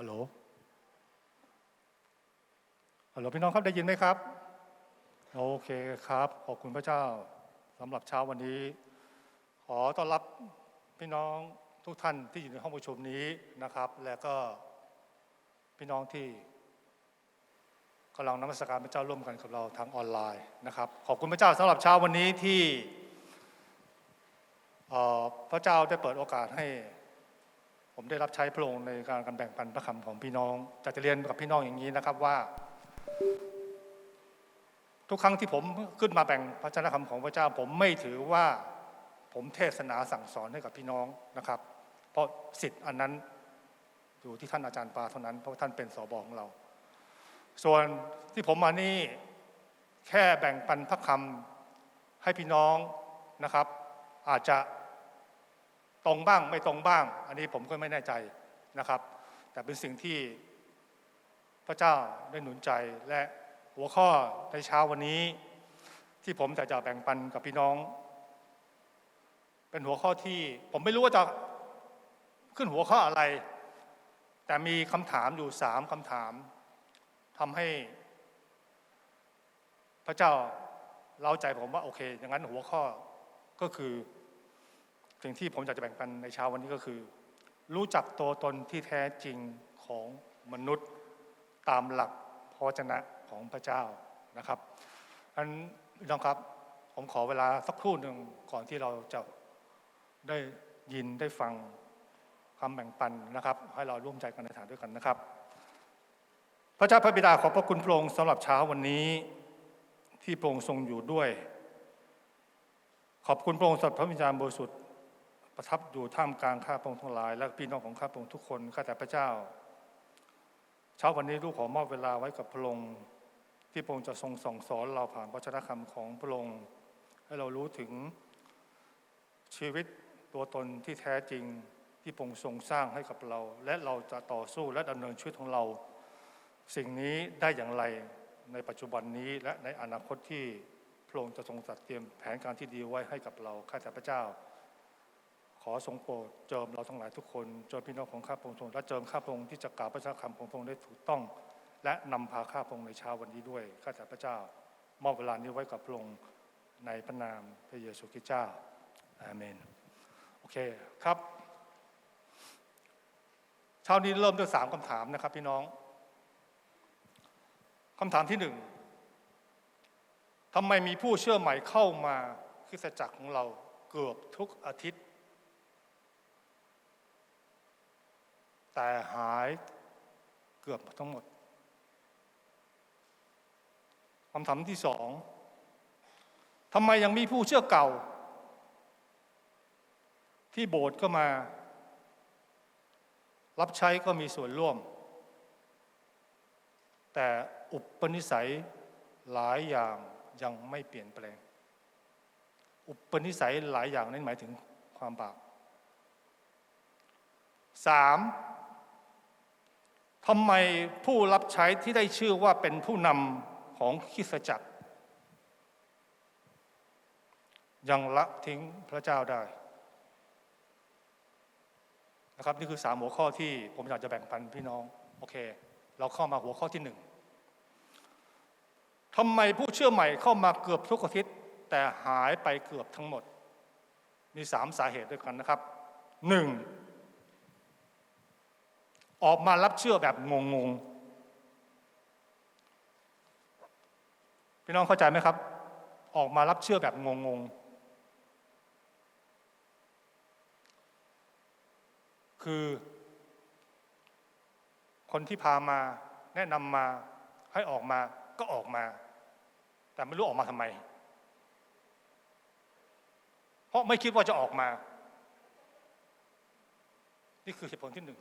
ฮัลโหลฮัลโหลพี่น้องครับได้ยินไหมครับ โอเคครับ ขอบคุณพระเจ้าสำหรับเช้าวันนี้ ขอต้อนรับพี่น้องทุกท่านที่อยู่ในห้องประชุมนี้นะครับ และก็พี่น้องที่กำลังนมัสการพระเจ้าร่วมกันกับเราทางออนไลน์นะครับ ขอบคุณพระเจ้าสำหรับเช้าวันนี้ที่พระเจ้าได้เปิดโอกาสให้ ผมได้รับใช้พระองค์ในการการแบ่งปันพระคำของพี่น้องจะจะเรียนกับพี่น้องอย่างนี้นะครับว่า ทุกครั้งที่ผมขึ้นมาแบ่งพระชนะคำของพระเจ้า ผมไม่ถือว่าผมเทศนาสั่งสอนให้กับพี่น้องนะครับ เพราะสิทธิ์อันนั้นอยู่ที่ท่านอาจารย์ปาเท่านั้น เพราะท่านเป็นสอบของเรา ส่วนที่ผมมานี่แค่แบ่งปันพระคำให้พี่น้องนะครับ อาจจะ ตรงบ้างไม่ตรงบ้าง อันนี้ผมก็ไม่แน่ใจนะครับ แต่เป็นสิ่งที่พระเจ้าได้หนุนใจและหัวข้อในเช้าวันนี้ ที่ผมจะจะแบ่งปันกับพี่น้อง เป็นหัวข้อที่ผมไม่รู้ว่าจะขึ้นหัวข้ออะไร แต่มีคำถามอยู่สามคำถามทำให้พระเจ้าเล่าใจผมว่าโอเคอย่างนั้นหัวข้อก็คือ สิ่งที่ผมอยากจะแบ่งปันในเช้าวันนี้ก็คือ รู้จักตัวตนที่แท้จริงของมนุษย์ตามหลักพระวจนะของพระเจ้านะครับอันน้องครับผมขอเวลาสักครู่หนึ่งก่อนที่เราจะได้ยินได้ฟังคำแบ่งปันนะครับ ให้เราร่วมใจกันในฐานด้วยกันนะครับ พระเจ้าพระบิดาขอบพระคุณพระองค์สำหรับเช้าวันนี้ที่พระองค์ทรงอยู่ด้วย ขอบคุณพระองค์สำหรับพระวิญญาณบริสุทธิ์ ประทับอยู่ท่ามกลางข้าพระองค์ทั้งหลาย และพี่น้องของข้าพระองค์ทุกคนข้าแต่พระเจ้า เช้าวันนี้ลูกขอมอบเวลาไว้กับพระองค์ที่พระองค์จะทรงส่องสอนเราผ่านพระชนะคำของพระองค์ให้เรารู้ถึงชีวิตตัวตนที่แท้จริงที่พระองค์ทรงสร้างให้กับเรา และเราจะต่อสู้และดำเนินชีวิตของเรา สิ่งนี้ได้อย่างไรในปัจจุบันนี้และในอนาคตที่พระองค์จะทรงจัดเตรียมแผนการที่ดีไว้ให้กับเราข้าแต่พระเจ้า ขอทรงโปรดเจิมเราทั้งหลายทุกคนเจิมพี่น้องของข้าพงค์ทรงและเจิมข้าพงค์ที่จะกล่าวพระชนะคำของพระองค์ได้ถูกต้อง และนำพาข้าพงค์ในเช้าวันนี้ด้วยข้าแต่พระเจ้ามอบเวลานี้ไว้กับพระองค์ในพระนามพระเยซูคริสต์เจ้าอาเมนโอเคครับเช้านี้เริ่มด้วยสามคำถามนะครับ พี่น้องคำถามที่หนึ่งทำไมมีผู้เชื่อใหม่เข้ามาคริสตจักรของเราเกือบทุกอาทิตย์ แต่หายเกือบทั้งหมดคำถามที่สองทำไมยังมีผู้เชื่อเก่า ที่โบสถ์ก็มา รับใช้ก็มีส่วนร่วม แต่อุปนิสัยหลายอย่างยังไม่เปลี่ยนแปลง อุปนิสัยหลายอย่างนั้นหมายถึงความบาปสาม ทำไมผู้รับใช้ที่ได้ชื่อว่าเป็นผู้นำของคริสตจักร ยังละทิ้งพระเจ้าได้นะครับนี่คือสามหัวข้อที่ผมอยากจะแบ่งปันพี่น้องโอเค เราเข้ามาหัวข้อที่หนึ่งทำไมผู้เชื่อใหม่เข้ามาเกือบทุกอาทิตย์แต่หายไปเกือบทั้งหมด มีสามสาเหตุด้วยกันนะครับหนึ่ง ออกมารับเชื่อแบบงงๆ พี่น้องเข้าใจไหมครับ ออกมารับเชื่อแบบงงๆ คือ คนที่พามาแนะนำมาให้ออกมาก็ออกมา แต่ไม่รู้ออกมาทำไม เพราะไม่คิดว่าจะออกมา นี่คือเหตุผลที่หนึ่ง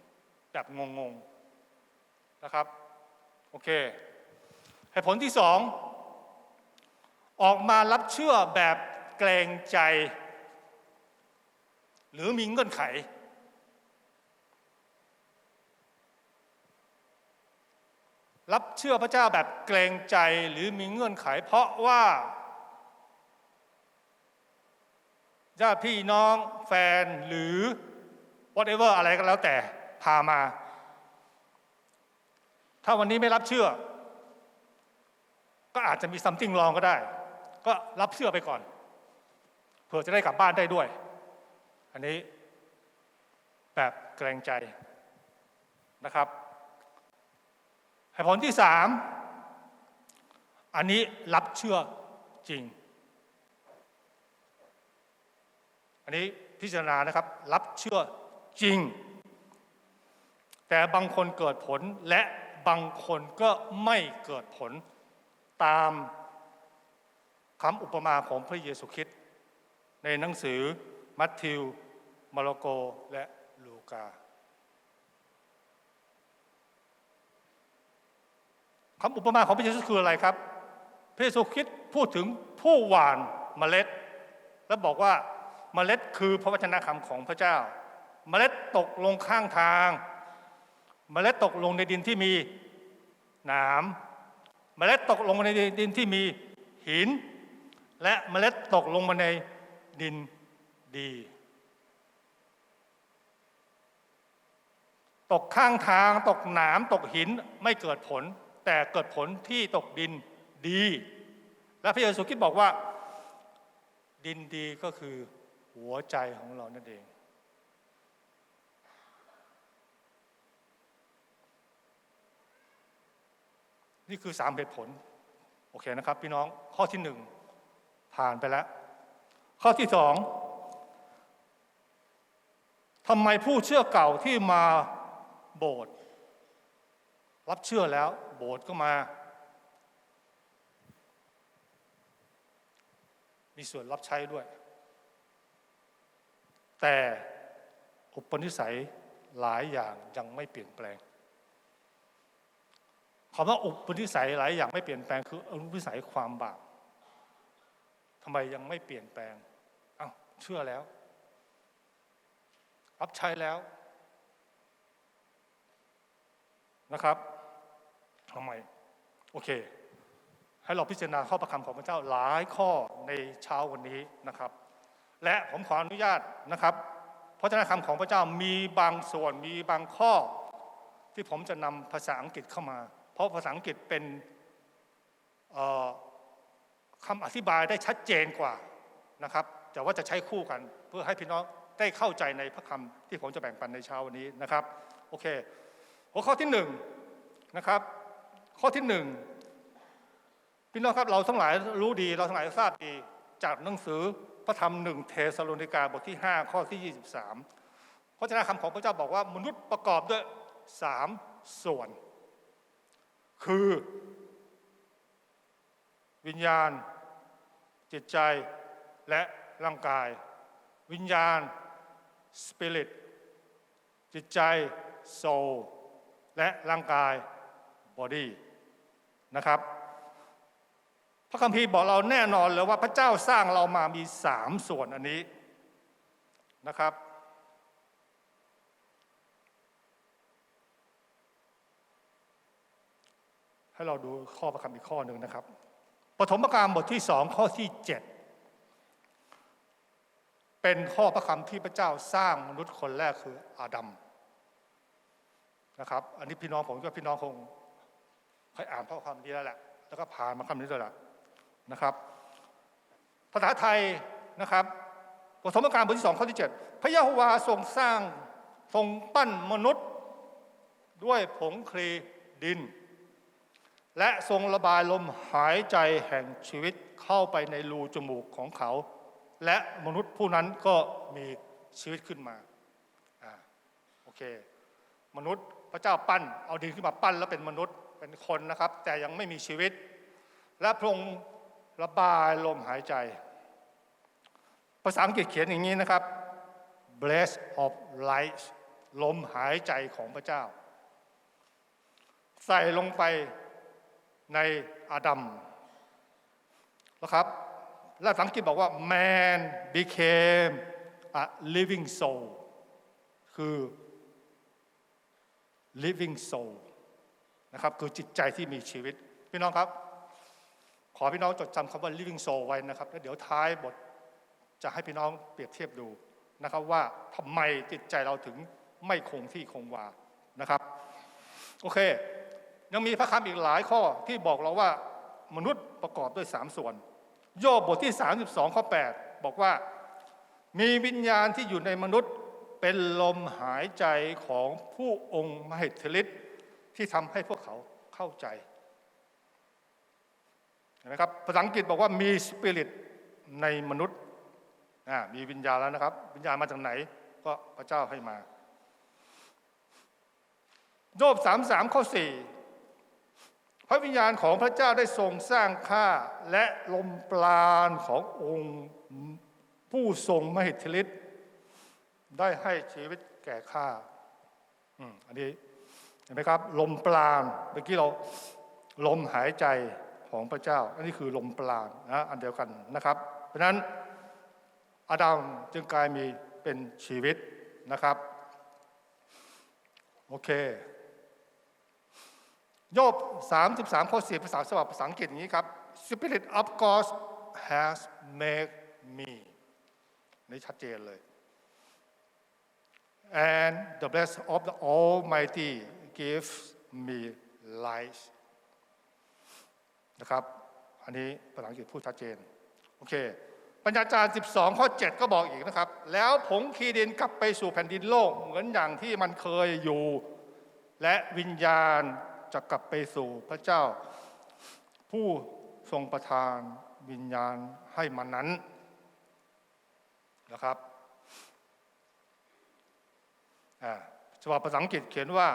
แบบงงๆนะครับโอเคเหตุผลที่สองออกมารับเชื่อแบบเกรงใจ หรือมีเงื่อนไข รับเชื่อพระเจ้าแบบเกรงใจหรือมีเงื่อนไข เพราะว่าญาติพี่น้องแฟนหรือ whatever อะไรก็แล้วแต่ พามา ถ้าวันนี้ไม่รับเชื่อ ก็อาจจะมี something wrong ก็ได้ ก็รับเชื่อไปก่อนเพื่อจะได้กลับบ้านได้ด้วย อันนี้แบบเกรงใจนะครับเหตุผลที่สามอันนี้รับเชื่อจริง อันนี้พิจารณานะครับ รับเชื่อจริง แต่บางคนเกิดผลและบางคนก็ไม่เกิดผลตามคำอุปมาของพระเยซูคริสต์ในหนังสือมัทธิว มาระโก และลูกาคำอุปมาของพระเยซูคืออะไรครับ พระเยซูคริสต์พูดถึงผู้หว่านเมล็ด แล้วบอกว่าเมล็ดคือพระวจนะคำของพระเจ้า เมล็ดตกลงข้างทาง เมล็ดตกลงในดินที่มีหนามเมล็ดตกลงในดินที่มีหิน และเมล็ดตกลงมาในดินดี ตกข้างทางตกหนามตกหินไม่เกิดผล แต่เกิดผลที่ตกดินดี และพระเยซูคริสต์บอกว่า ดินดีก็คือหัวใจของเรานั่นเอง นี่คือสามเหตุผล โอเคนะครับ พี่น้องข้อที่หนึ่งผ่านไปแล้ว ข้อที่สองทำไมผู้เชื่อเก่าที่มาโบสถ์รับเชื่อแล้ว โบสถ์ก็มา มีส่วนรับใช้ด้วย แต่อุปนิสัยหลายอย่างยังไม่เปลี่ยนแปลง คำว่าอุปนิสัยหลายอย่างไม่เปลี่ยนแปลงคืออุปนิสัยความบาปทำไมยังไม่เปลี่ยนแปลงอ้าวเชื่อแล้ว รับใช้แล้วนะครับทำไมโอเค ให้เราพิจารณาข้อประคำของพระเจ้าหลายข้อในเช้าวันนี้นะครับ และผมขออนุญาตนะครับพระเจ้าคำของพระเจ้ามีบางส่วนมีบางข้อ ที่ผมจะนำภาษาอังกฤษเข้ามา เพราะภาษาอังกฤษเป็นคำอธิบายได้ชัดเจนกว่านะครับแต่ว่าจะใช้คู่กันเพื่อให้พี่น้องได้เข้าใจในพระคำที่ผมจะแบ่งปันในเช้าวันนี้นะครับโอเคหัวข้อที่หนึ่งนะครับ ข้อที่หนึ่งพี่น้องครับเราทั้งหลายรู้ดีเราทั้งหลายทราบดีจากหนังสือพระธรรมหนึ่งเทสโลนิกาบทที่ 5 ข้อที่ 23พระเจ้าคำของพระเจ้าบอกว่ามนุษย์ประกอบด้วยสามส่วน คือ วิญญาณ จิตใจและร่างกาย วิญญาณ spirit จิตใจ soul และร่างกาย body นะครับ พระคัมภีร์บอกเราแน่นอนเลยว่าพระเจ้าสร้างเรามามีสามส่วนอันนี้นะครับ ให้เราดูข้อประคำอีกข้อหนึ่งนะครับ ปฐมกาลบทที่สองข้อที่เจ็ดเป็นข้อพระคำที่พระเจ้าสร้างมนุษย์คนแรกคืออาดัมนะครับ อันนี้พี่น้องผมก็พี่น้องคงเคยอ่านข้อความนี้แล้วแหละ แล้วก็ผ่านมาคำนี้ด้วยแหละนะครับ ภาษาไทยนะครับปฐมกาลบทที่สองข้อที่เจ็ดพระยะโฮวาทรงสร้างทรงปั้นมนุษย์ด้วยผงคลีดิน และทรงระบายลมหายใจแห่งชีวิตเข้าไปในรูจมูกของเขา และมนุษย์ผู้นั้นก็มีชีวิตขึ้นมาอ่าโอเค มนุษย์พระเจ้าปั้น เอาดินขึ้นมาปั้นแล้วเป็นมนุษย์เป็นคนนะครับ แต่ยังไม่มีชีวิต และพระองค์ระบายลมหายใจ ภาษาอังกฤษเขียนอย่างนี้นะครับ breath of life ลมหายใจของพระเจ้า ใส่ลงไป ในอาดัมนะครับ และภาษาอังกฤษบอกว่า man became a living soul คือ living soul นะครับ คือจิตใจที่มีชีวิต พี่น้องครับ ขอพี่น้องจดจำคำว่า living soul ไว้นะครับ แล้วเดี๋ยวท้ายบทจะให้พี่น้องเปรียบเทียบดูนะครับว่าทำไมจิตใจเราถึงไม่คงที่คงวานะครับ โอเค ยังมีพระคำอีกหลายข้อที่บอกเราว่ามนุษย์ประกอบด้วยสามส่วน โยบบทที่ 32 ข้อ 8 บอกว่า มีวิญญาณที่อยู่ในมนุษย์เป็นลมหายใจของผู้องค์มหิทธิฤทธิ์ที่ทำให้พวกเขาเข้าใจนไหมครับภาษาอังกฤษบอกว่ามีสปิริตในมนุษย์มีวิญญาณแล้วนะครับ วิญญาณมาจากไหน ก็พระเจ้าให้มา โยบ33ข้อ4 พระวิญญาณของพระเจ้าได้ทรงสร้างข้าและลมปราณขององค์ผู้ทรงมหิทธิฤทธิ์ได้ให้ชีวิตแก่ข้าอันนี้เห็นไหมครับ ลมปราณเมื่อกี้เราลมหายใจของพระเจ้า อันนี้คือลมปราณนะอันเดียวกันนะครับ เพราะฉะนั้นอาดัมจึงกลายมีเป็นชีวิตนะครับ โอเค โยบ 33 ข้อ4ภาษาฉบับภาษาอังกฤษอย่างนี้ครับ Spirit of God has made me นี่ชัดเจนเลย and the blessing of the Almighty gives me life นะครับ อันนี้ภาษาอังกฤษพูดชัดเจน โอเค ปัญญาจารย์ 12 ข้อ 7 ก็บอกอีกนะครับ แล้วผงคีดินกลับไปสู่แผ่นดินโลก เหมือนอย่างที่มันเคยอยู่ และวิญญาณ จะกลับไปสู่พระเจ้า ผู้ทรงประทานวิญญาณให้มันนั้นนะครับอ่าฉบับภาษาอังกฤษเขียนว่า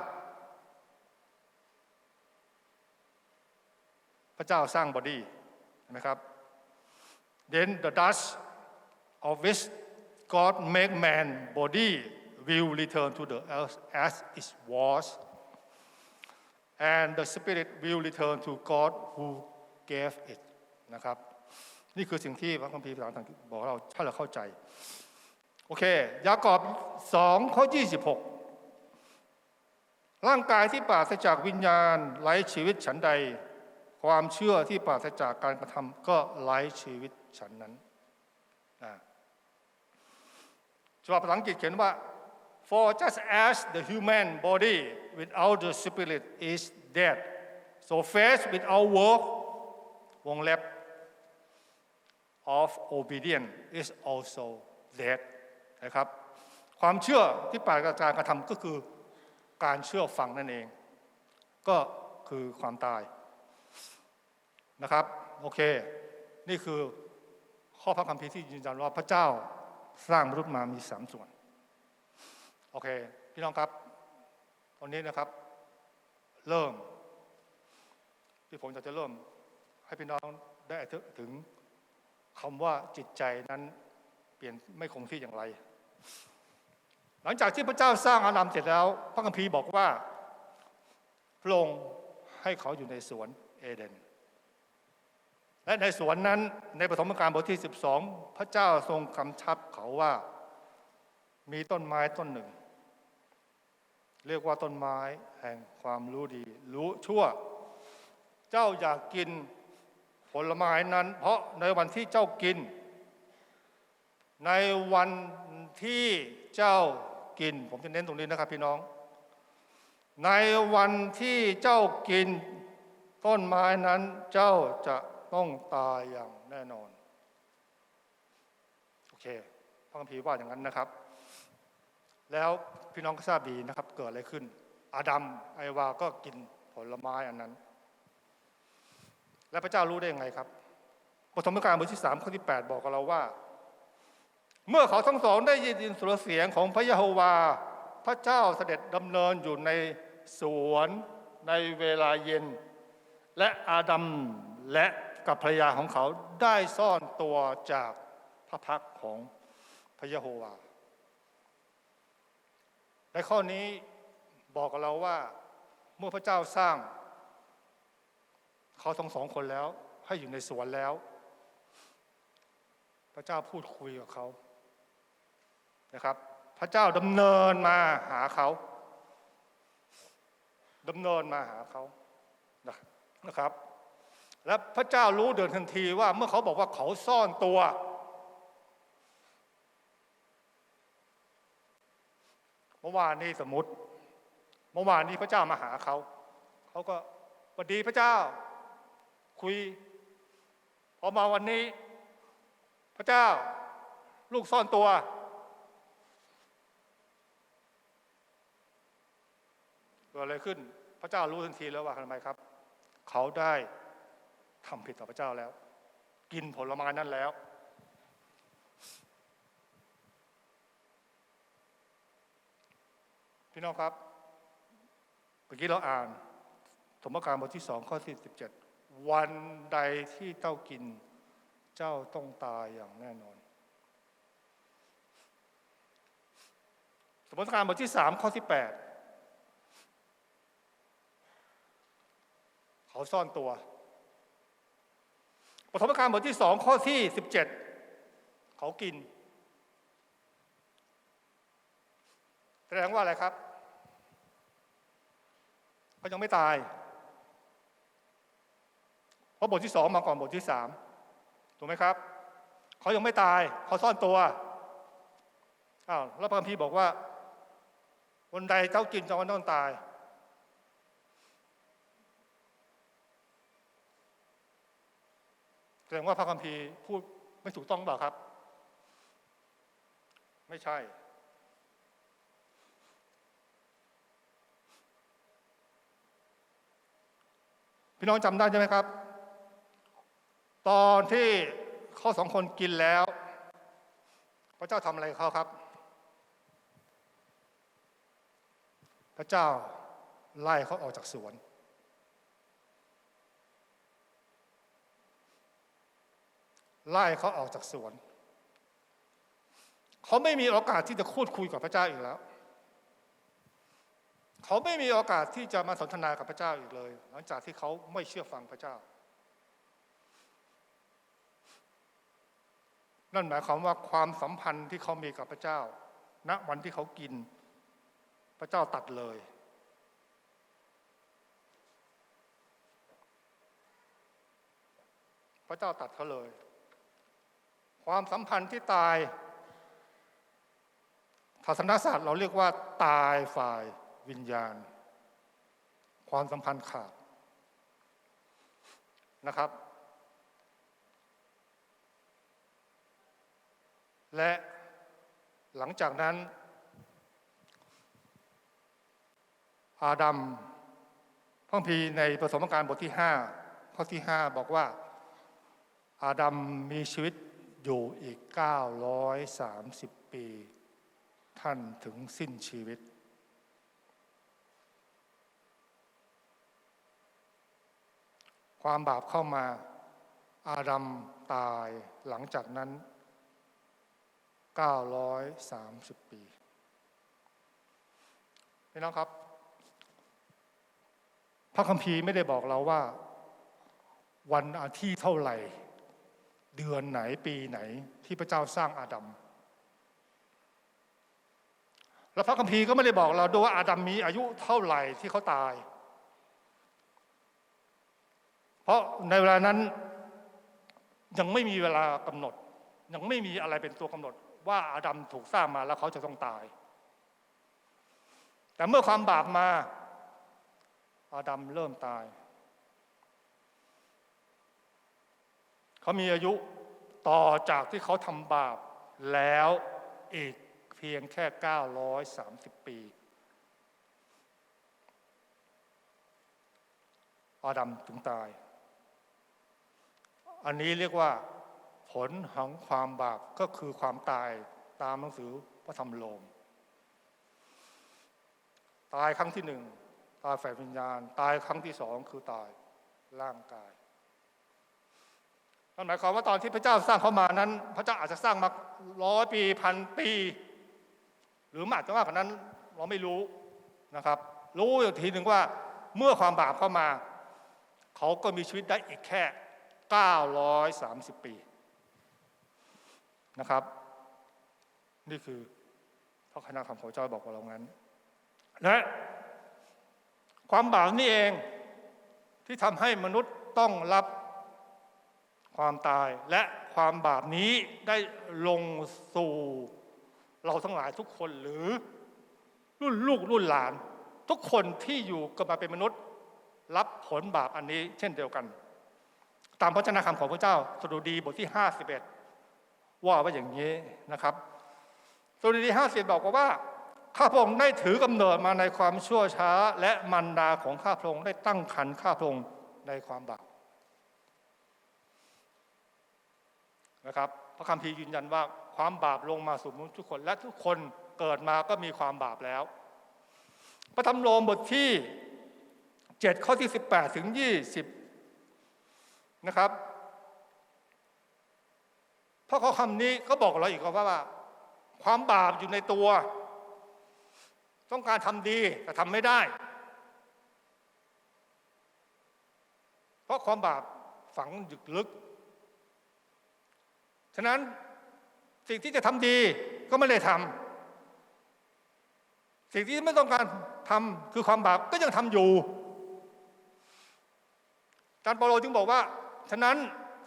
พระเจ้าสร้างบอดี้นะครับ then the dust of which God make man body will return to the earth as it was and the spirit will return to God who gave it นะครับนี่คือสิ่งที่พระคัมภีร์ภาษาอังกฤษบอกเราถ้าเราเข้าใจ โอเค ยากอบ2ข้อ 26 ร่างกายที่ปราศจากวิญญาณไร้ชีวิตฉันใด ความเชื่อที่ปราศจากการกระทำก็ไร้ชีวิตฉันนั้นอ่าฉบับภาษาอังกฤษเขียนว่า for just as the human body without the spirit is dead so faith without work วงเล็บ of obedience is also dead นะครับ ความเชื่อที่ปราศจากการกระทำก็คือการเชื่อฟังนั่นเอง ก็คือความตายนะครับ โอเค นี่คือข้อพระคัมภีร์ที่ยืนยันว่าพระเจ้าสร้างมนุษย์มามีสามส่วน โอเค พี่น้องครับตอนนี้นะครับ เริ่ม ที่ผมจะจะเริ่ม ให้พี่น้องได้ถึงคำว่าจิตใจนั้นเปลี่ยนไม่คงที่อย่างไร หลังจากที่พระเจ้าสร้างอาดัมเสร็จแล้ว พระคัมภีร์บอกว่าพระองค์ให้เขาอยู่ในสวนเอเดน และในสวนนั้นในปฐมกาลบทที่ 12 พระเจ้าทรงกำชับเขาว่ามีต้นไม้ต้นหนึ่ง เรียกว่าต้นไม้แห่งความรู้ดี รู้ชั่ว เจ้าอยากกินผลไม้นั้น เพราะในวันที่เจ้ากิน ในวันที่เจ้ากิน ผมจะเน้นตรงนี้นะครับพี่น้อง ในวันที่เจ้ากิน ต้นไม้นั้นเจ้าจะต้องตายอย่างแน่นอน โอเคพระคัมภีร์ว่าอย่างนั้นนะครับ แล้วพี่น้องก็ทราบดีนะครับ เกิดอะไรขึ้น อาดัมไอวาก็กินผลไม้อันนั้น และพระเจ้ารู้ได้ยังไงครับปฐมกาลบทที่สามข้อที่ 8 บอกกับเราว่า เมื่อเขาทั้งสองได้ยินสุรเสียงของพระยะโฮวา พระเจ้าเสด็จดำเนินอยู่ในสวนในเวลาเย็น และอาดัมและกับภรรยาของเขาได้ซ่อนตัวจากพระพักของพระยะโฮวา ในข้อนี้บอกกับเราว่าเมื่อพระเจ้าสร้าง เขาทั้งสองคนแล้ว ให้อยู่ในสวนแล้ว พระเจ้าพูดคุยกับเขานะครับ พระเจ้าดำเนินมาหาเขาดำเนินมาหาเขานะครับ และพระเจ้ารู้เดินทันทีว่าเมื่อเขาบอกว่าเขาซ่อนตัว เมื่อวานนี้สมมติ เมื่อวานนี้พระเจ้ามาหาเขา เขาก็วัสดีพระเจ้า คุย พอมาวันนี้ พระเจ้า ลูกซ่อนตัว เกิดอะไรขึ้น พระเจ้ารู้ทันทีแล้วว่าทำไมครับ เขาได้ทำผิดต่อพระเจ้าแล้ว กินผลไม้นั้นแล้ว พี่น้องครับเมื่อกี้เราอ่านสมการบทที่สองข้อที่สิบเจ็ดวันใดที่เจ้ากิน เจ้าต้องตายอย่างแน่นอนสมการบทที่สามข้อที่แปดเขาซ่อนตัวปฐมกาลบทที่สองข้อที่สิบเจ็ดเขากิน แสดงว่าอะไรครับเขายังไม่ตาย เพราะบทที่สองมาก่อนบทที่สามถูกไหมครับเขายังไม่ตายเขาซ่อนตัวอ้าวแล้วพระคัมภีร์บอกว่าวันใดเจ้ากินเจ้าก็ต้องตาย แสดงว่าพระคัมภีร์พูดไม่ถูกต้องเปล่าครับ ไม่ใช่ พี่น้องจำได้ใช่ไหมครับ ตอนที่เขาสองคนกินแล้ว พระเจ้าทำอะไรเขาครับ พระเจ้าไล่เขาออกจากสวน ไล่เขาออกจากสวน เขาไม่มีโอกาสที่จะพูดคุยกับพระเจ้าอีกแล้ว เขาไม่มีโอกาสที่จะมาสนทนากับพระเจ้าอีกเลย หลังจากที่เขาไม่เชื่อฟังพระเจ้า นั่นหมายความว่าความสัมพันธ์ที่เขามีกับพระเจ้า ณวันที่เขากิน พระเจ้าตัดเลย พระเจ้าตัดเขาเลย ความสัมพันธ์ที่ตายศาสนศาสตร์เราเรียกว่าตายฝ่าย วิญญาณ ความสัมพันธ์ขาดนะครับ และหลังจากนั้น อาดัมพระคัมภีในประสมการบทที่ 5 ข้อที่ 5 บอกว่า อาดัมมีชีวิตอยู่อีก 930 ปี ท่านถึงสิ้นชีวิต ความบาปเข้ามา อาดัมตายหลังจากนั้น 930 ปีพี่น้องครับ พระคัมภีร์ไม่ได้บอกเราว่า วันอาทิตย์เท่าไหร่ เดือนไหนปีไหนที่พระเจ้าสร้างอาดัมแล้วพระคัมภีร์ก็ไม่ได้บอกเราด้วยว่าอาดัมมีอายุเท่าไหร่ที่เขาตาย เพ ราะในเวลานั้นยังไม่มีเวลากำหนด ยังไม่มีอะไรเป็นตัวกำหนด ว่าอาดัมถูกสร้างมาแล้วเขาจะต้องตาย แต่เมื่อความบาปมา อาดัมเริ่มตาย เขามีอายุต่อจากที่เขาทำบาปแล้วอีกเพียงแค่ 930 ปี อาดัมถึงตาย อันนี้เรียกว่าผลของความบาปก็คือความตายตามหนังสือพระธรรมโลม ตายครั้งที่หนึ่งตายแฝ่ายวิญญาณ ตายครั้งที่สองคือตายร่างกายนั่นหมายความว่าตอนที่พระเจ้าสร้างเขามานั้น พระเจ้าอาจจะสร้างมาร้อยปีพันปี หรือมากจะมากกว่านั้นเราไม่รู้นะครับ รู้อีกทีหนึ่งว่าเมื่อความบาปเข้ามา เขาก็มีชีวิตได้อีกแค่ 930 ปีนะครับ นี่คือพระคณะคำของเจ้าบอกกับเรางั้น และความบาปนี่เองที่ทำให้มนุษย์ต้องรับความตายและความบาปนี้ได้ลงสู่เราทั้งหลายทุกคนหรือรุ่นลูกรุ่นหลาน ทุกคนที่อยู่กันมาเป็นมนุษย์ รับผลบาปอันนี้เช่นเดียวกัน ตามพระเจ้าคำของพระเจ้าสดุดีบทที่ 51 ว่าไว้อย่างนี้นะครับสดุดี50บอกว่าข้าพระองค์ได้ถือกำเนิดมาในความชั่วช้า และมันดาของข้าพระองค์ได้ตั้งขันข้าพระองค์ในความบาปนะครับพระคัมภีร์ยืนยันว่าความบาปลงมาสู่มนุษย์ทุกคน และทุกคนเกิดมาก็มีความบาปแล้ว พระธรรมโรมบทที่ 7 ข้อที่ 18 ถึง 20 นะครับเพราะข้อคำนี้ก็บอกเราอีกว่าว่า ความบาปอยู่ในตัว ต้องการทำดีแต่ทำไม่ได้ เพราะความบาปฝังอยู่ลึก ฉะนั้นสิ่งที่จะทำดีก็ไม่ได้ทำสิ่งที่ไม่ต้องการทำคือความบาปก็ยังทำอยู่อาจารย์เปาโลจึงบอกว่า ฉะนั้น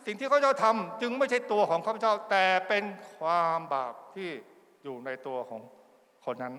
สิ่งที่ข้าพเจ้าทำจึงไม่ใช่ตัวของข้าพเจ้าแต่เป็นความบาปที่อยู่ในตัวของคนนั้น